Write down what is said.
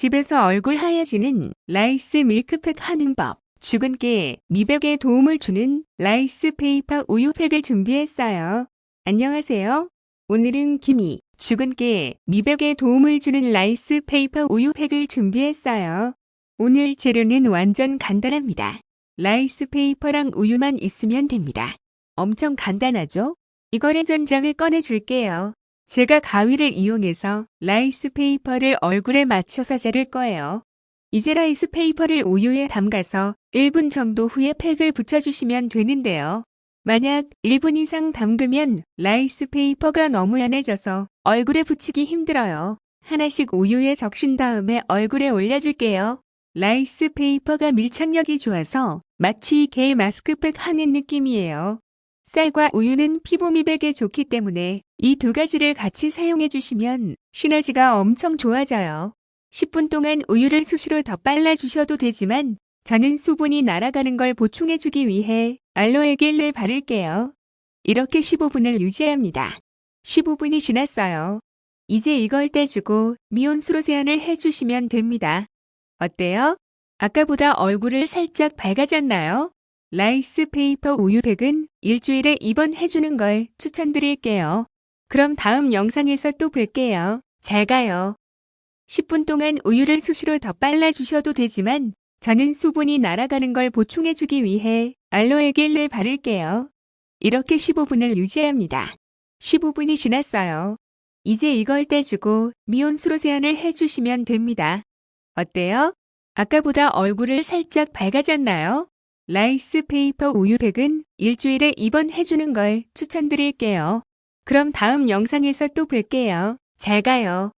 집에서 얼굴 하얘지는 라이스 밀크팩 하는 법. 죽은 깨 미백에 도움을 주는 라이스 페이퍼 우유팩을 준비했어요. 안녕하세요. 오늘은 김이 죽은 깨 미백에 도움을 주는 라이스 페이퍼 우유팩을 준비했어요. 오늘 재료는 완전 간단합니다. 라이스 페이퍼랑 우유만 있으면 됩니다. 엄청 간단하죠? 이거를 전장을 꺼내줄게요. 제가 가위를 이용해서 라이스 페이퍼를 얼굴에 맞춰서 자를 거예요. 이제 라이스 페이퍼를 우유에 담가서 1분 정도 후에 팩을 붙여주시면 되는데요. 만약 1분 이상 담그면 라이스 페이퍼가 너무 연해져서 얼굴에 붙이기 힘들어요. 하나씩 우유에 적신 다음에 얼굴에 올려줄게요. 라이스 페이퍼가 밀착력이 좋아서 마치 게 마스크팩 하는 느낌이에요. 쌀과 우유는 피부 미백에 좋기 때문에 이 두 가지를 같이 사용해 주시면 시너지가 엄청 좋아져요. 10분 동안 우유를 수시로 더 빨라 주셔도 되지만 저는 수분이 날아가는 걸 보충해 주기 위해 알로에 겔을 바를게요. 이렇게 15분을 유지합니다. 15분이 지났어요. 이제 이걸 떼주고 미온수로 세안을 해주시면 됩니다. 어때요? 아까보다 얼굴을 살짝 밝아졌나요? 라이스 페이퍼 우유팩은 일주일에 2번 해주는 걸 추천드릴게요. 그럼 다음 영상에서 또 뵐게요. 잘 가요. 10분 동안 우유를 수시로 더 빨라 주셔도 되지만 저는 수분이 날아가는 걸 보충해주기 위해 알로에 겔을 바를게요. 이렇게 15분을 유지합니다. 15분이 지났어요. 이제 이걸 떼주고 미온수로 세안을 해주시면 됩니다. 어때요? 아까보다 얼굴을 살짝 밝아졌나요? 라이스 페이퍼 우유팩은 일주일에 2번 해주는 걸 추천드릴게요. 그럼 다음 영상에서 또 뵐게요. 잘 가요.